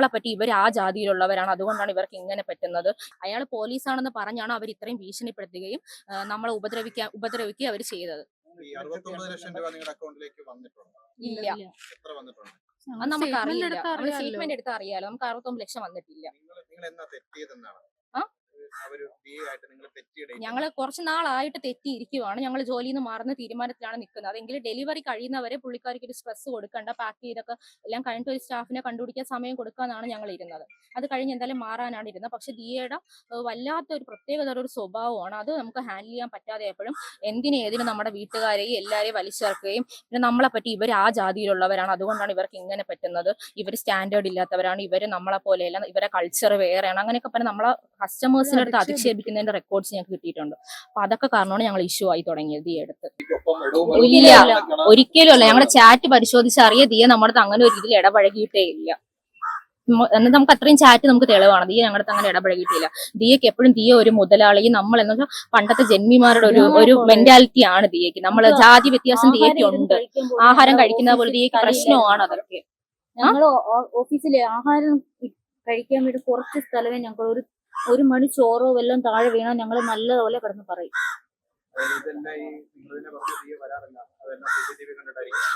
നമ്മളെ പറ്റി ഇവർ ആ ജാതിയിലുള്ളവരാണ്. അതുകൊണ്ടാണ് ഇവർക്ക് ഇങ്ങനെ പറ്റുന്നത്. അയാൾ പോലീസാണെന്ന് പറഞ്ഞാണ് അവർ ഇത്രയും ഭീഷണിപ്പെടുത്തുകയും നമ്മളെ ഉപദ്രവിക്കാൻ ഉപദ്രവിക്കുകയും അവർ ചെയ്തത്. ഈ അറുപത്തൊമ്പത് ലക്ഷം രൂപ നിങ്ങളുടെ അക്കൗണ്ടിലേക്ക് വന്നിട്ടുണ്ടോ? ഇല്ല. എത്ര വന്നിട്ടുണ്ട്? അത് നമുക്ക് അറിയില്ല. എടുത്താ നമ്മൾ അറിയാലോ. സ്റ്റേറ്റ്മെന്റ് എടുത്താൽ അറിയാലോ. നമുക്ക് അറുപത്തൊമ്പത് ലക്ഷം വന്നിട്ടില്ല. അവർ ബി ആയിട്ട് ഞങ്ങൾ കുറച്ച് നാളായിട്ട് തെറ്റിയിരിക്കുവാണ്. ഞങ്ങൾ ജോലിയിൽ നിന്ന് മാറുന്ന തീരുമാനത്തിലാണ് നിൽക്കുന്നത്. അതെങ്കിൽ ഡെലിവറി കഴിയുന്നവരെ പുള്ളിക്കാർക്ക് ഒരു സ്ട്രെസ് കൊടുക്കണ്ട. പാക്ക് ചെയ്തൊക്കെ എല്ലാം കഴിഞ്ഞിട്ട് ഒരു സ്റ്റാഫിനെ കണ്ടുപിടിക്കാൻ സമയം കൊടുക്കാനാണ് ഞങ്ങൾ ഇരുന്നത്. അത് കഴിഞ്ഞ് എന്തായാലും മാറാനാണ് ഇരുന്നത്. പക്ഷെ ദിയയുടെ വല്ലാത്ത ഒരു പ്രത്യേകത ഒരു സ്വഭാവമാണ്. അത് നമുക്ക് ഹാൻഡിൽ ചെയ്യാൻ പറ്റാതെ എപ്പോഴും എന്തിനേതിനും നമ്മുടെ വീട്ടുകാരെയും എല്ലാവരെയും വലിച്ചേർക്കുകയും പിന്നെ നമ്മളെ പറ്റി ഇവർ ആ ജാതിയിലുള്ളവരാണ്. അതുകൊണ്ടാണ് ഇവർക്ക് ഇങ്ങനെ പറ്റുന്നത്. ഇവർ സ്റ്റാൻഡേർഡ് ഇല്ലാത്തവരാണ്. ഇവർ നമ്മളെ പോലെയല്ല ഇവരെ കൾച്ചർ വേറെയാണ്. അങ്ങനെയൊക്കെ പറഞ്ഞ് നമ്മളെ കസ്റ്റമേഴ്സിന്റെ അടുത്ത് അധിക്ഷേപിക്കുന്നതിന്റെ റെക്കോർഡ്സ് ഞങ്ങൾക്ക് കിട്ടിയിട്ടുണ്ട്. അപ്പൊ അതൊക്കെ കാരണമാണ് ഞങ്ങൾ ഇഷ്യൂ ആയി തുടങ്ങിയത് ഈ അടുത്ത്. ഇല്ല ഒരിക്കലും അല്ല. ഞങ്ങളുടെ ചാറ്റ് പരിശോധിച്ച് അറിയ ദിയ നമ്മുടെ അങ്ങനെ ഒരു രീതിയിൽ ഇടപഴകിയിട്ടേ ഇല്ല. എന്നാൽ എന്നിട്ട് നമുക്ക് അത്രയും ചാറ്റ് നമുക്ക് തെളിവാണ്. ദിയ ഞങ്ങളുടെ അങ്ങനെ ഇടപഴകിയിട്ടില്ല ദിയക്ക് എപ്പോഴും ദിയ ഒരു മുതലാളി നമ്മൾ എന്ന് വെച്ചാൽ പണ്ടത്തെ ജന്മിമാരുടെ ഒരു ഒരു മെന്റാലിറ്റി ആണ് ദിയക്ക്. നമ്മൾ ജാതി വ്യത്യാസം ദിയക്ക് ഉണ്ട്. ആഹാരം കഴിക്കുന്ന പോലെ ദിയക്ക് പ്രശ്നമാണ് അതൊക്കെ. ഞങ്ങൾ ഓഫീസിലെ ആഹാരം കഴിക്കാൻ വേണ്ടി കുറച്ച് സ്ഥലമേ ഞങ്ങൾ ഒരു ഒരു മണി ചോറോ വല്ലതും താഴെ വീണാൽ ഞങ്ങൾ നല്ലതുപോലെ കിടന്ന് പറയും.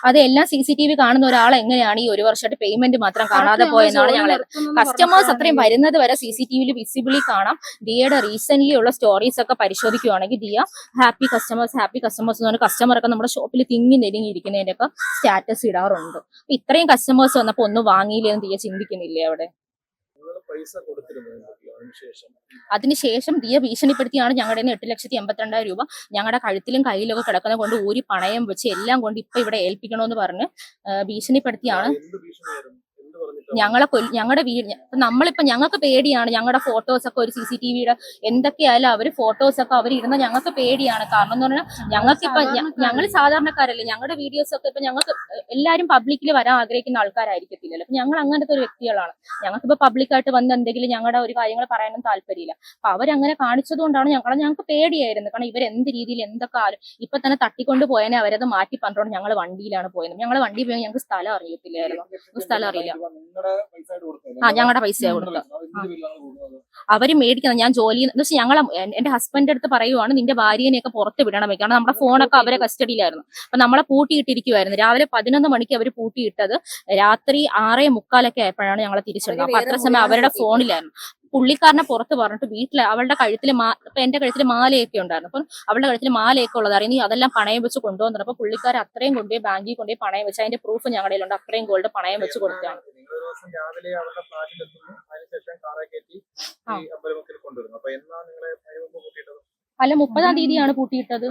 അതെ എല്ലാം സി സി ടി വി കാണുന്ന ഒരാൾ എങ്ങനെയാണ് ഈ ഒരു വർഷമായിട്ട് പേയ്മെന്റ് മാത്രം കാണാതെ പോയെന്നാണ് ഞങ്ങൾ കസ്റ്റമേഴ്സ് അത്രയും വരുന്നത് വരെ സി സി ടി വിയിൽ വിസിബിളി കാണാം. ദിയയുടെ റീസെന്റ് ഉള്ള സ്റ്റോറീസ് ഒക്കെ പരിശോധിക്കുകയാണെങ്കിൽ Diya happy customers happy customers എന്ന് പറഞ്ഞാൽ കസ്റ്റമർ ഒക്കെ നമ്മുടെ ഷോപ്പിൽ തിങ്ങി നെരുങ്ങിയിരിക്കുന്നതിന്റെ ഒക്കെ സ്റ്റാറ്റസ് ഇടാറുണ്ട് ഇത്രയും കസ്റ്റമേഴ്സ് വന്നപ്പോ ഒന്നും വാങ്ങിയില്ലെന്ന് ദിയ ചിന്തിക്കുന്നില്ലേ അവിടെ? പൈസ കൊടുത്തിരുന്നു അതിനുശേഷം? അതിനുശേഷം ദിയ ഭീഷണിപ്പെടുത്തിയാണ് ഞങ്ങളുടെ എട്ട് ലക്ഷത്തി എൺപത്തിരണ്ടായിരം രൂപ. ഞങ്ങളുടെ കഴുത്തിലും കയ്യിലൊക്കെ കിടക്കുന്ന കൊണ്ട് ഊരി പണയം വെച്ച് എല്ലാം കൊണ്ട് ഇപ്പൊ ഇവിടെ ഏൽപ്പിക്കണമെന്ന് പറഞ്ഞ് ഭീഷണിപ്പെടുത്തിയാണ്. എന്ത് ഭീഷണിയായിരുന്നു? ഞങ്ങളെ കൊല്ല ഞങ്ങളുടെ വീട് ഇപ്പൊ നമ്മളിപ്പോ ഞങ്ങൾക്ക് പേടിയാണ് ഞങ്ങളുടെ ഫോട്ടോസ് ഒക്കെ ഒരു സി സി ടി വിയുടെ എന്തൊക്കെയായാലും അവർ ഫോട്ടോസ് ഒക്കെ അവർ ഇടുന്ന ഞങ്ങൾക്ക് പേടിയാണ്. കാരണം എന്ന് പറഞ്ഞാൽ ഞങ്ങൾക്ക് ഇപ്പൊ ഞങ്ങൾ സാധാരണക്കാരല്ലേ. ഞങ്ങളുടെ വീഡിയോസ് ഒക്കെ ഇപ്പൊ ഞങ്ങൾക്ക് എല്ലാരും പബ്ലിക്കിൽ വരാൻ ആഗ്രഹിക്കുന്ന ആൾക്കാരായിരിക്കത്തില്ലല്ലോ. അപ്പൊ ഞങ്ങൾ അങ്ങനത്തെ ഒരു വ്യക്തികളാണ്. ഞങ്ങൾക്ക് ഇപ്പൊ പബ്ലിക്കായിട്ട് വന്ന് എന്തെങ്കിലും ഞങ്ങളുടെ ഒരു കാര്യങ്ങൾ പറയാനും താല്പര്യമില്ല. അപ്പൊ അവരങ്ങനെ കാണിച്ചതുകൊണ്ടാണ് ഞങ്ങളെ ഞങ്ങൾക്ക് പേടിയായിരുന്നു. കാരണം ഇവർ എന്ത് രീതിയിൽ എന്തൊക്കെ ആരും ഇപ്പൊ തന്നെ തട്ടിക്കൊണ്ട് പോയതിനെ അവരത് മാറ്റി പറഞ്ഞോണ്ട് ഞങ്ങൾ വണ്ടിയിലാണ് പോയത്. ഞങ്ങൾ വണ്ടി പോയി ഞങ്ങൾക്ക് സ്ഥലം അറിയത്തില്ലായിരുന്നു. സ്ഥലം അറിയില്ല. ആ ഞങ്ങളുടെ പൈസ. ബില്ലാണ് അവർ മേടിക്കുന്നത് ഞാൻ ജോലി എന്ന് വെച്ചാൽ ഞങ്ങളെ എന്റെ ഹസ്ബൻഡ് അടുത്ത് പറയുവാണ് നിന്റെ ഭാര്യനെയൊക്കെ പുറത്ത് വിടണം കാരണം നമ്മുടെ ഫോണൊക്കെ അവരെ കസ്റ്റഡിയിലായിരുന്നു അപ്പൊ നമ്മളെ പൂട്ടിയിട്ടിരിക്കുവായിരുന്നു. രാവിലെ പതിനൊന്ന് മണിക്ക് അവർ പൂട്ടിയിട്ടത് രാത്രി ആറേ മുക്കാലൊക്കെ ആയപ്പോഴാണ് ഞങ്ങളെ തിരിച്ചിടുന്നത് അപ്പൊ അത്ര സമയം അവരുടെ ഫോണിലായിരുന്നു പുള്ളിക്കാരനെ പുറത്ത് പറഞ്ഞിട്ട് വീട്ടിൽ അവളുടെ കഴുത്തിൽ മാ ഇപ്പൊ എന്റെ കഴുത്തിൽ മാലയൊക്കെ ഉണ്ടായിരുന്നു. അപ്പം അവളുടെ കഴുത്തിൽ മാലയൊക്കെ ഉള്ളതാണ് ഇനി അതെല്ലാം പണയം വെച്ച് കൊണ്ടുവന്നിട്ട് അപ്പൊ പുള്ളിക്കാരൻ അത്രയും കൊണ്ടുപോയി ബാങ്കിൽ കൊണ്ടുപോയി പണയം വെച്ച് അതിന്റെ പ്രൂഫ് ഞങ്ങളുടെ ഉണ്ട്. അത്രയും ഗോൾഡ് പണയം വെച്ച് കൊടുത്താണ് ദിവസം രാവിലെ അവരുടെ ഫ്ലാറ്റിലെത്തുന്നു അതിനുശേഷം കാറെ കയറ്റി ഈ അമ്പലമുക്കിൽ കൊണ്ടുവരുന്നു. അപ്പൊ എന്നാ നിങ്ങളെ കൂട്ടിയിട്ടത്? അല്ല മുപ്പതാം തീയതിയാണ് പൂട്ടിയിട്ടത്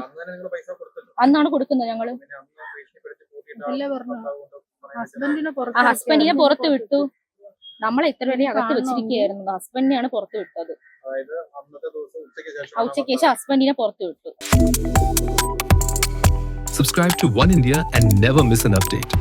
അന്നാണ് കൊടുക്കുന്നത് ഞങ്ങൾ. ഹസ്ബൻഡിനെ പുറത്ത് വിട്ടു. നമ്മളെ ഇത്ര വരെ അകത്ത്. വെച്ചിരിക്കുകയായിരുന്നു ഹസ്ബൻഡിനെയാണ് പുറത്തു വിട്ടത് അതായത് അന്നത്തെ ദിവസം ഉച്ചയ്ക്ക് ശേഷം ഉച്ചയ്ക്ക് ശേഷം ഹസ്ബൻഡിനെ പുറത്തു വിട്ടു subscribe to One India and never miss an update.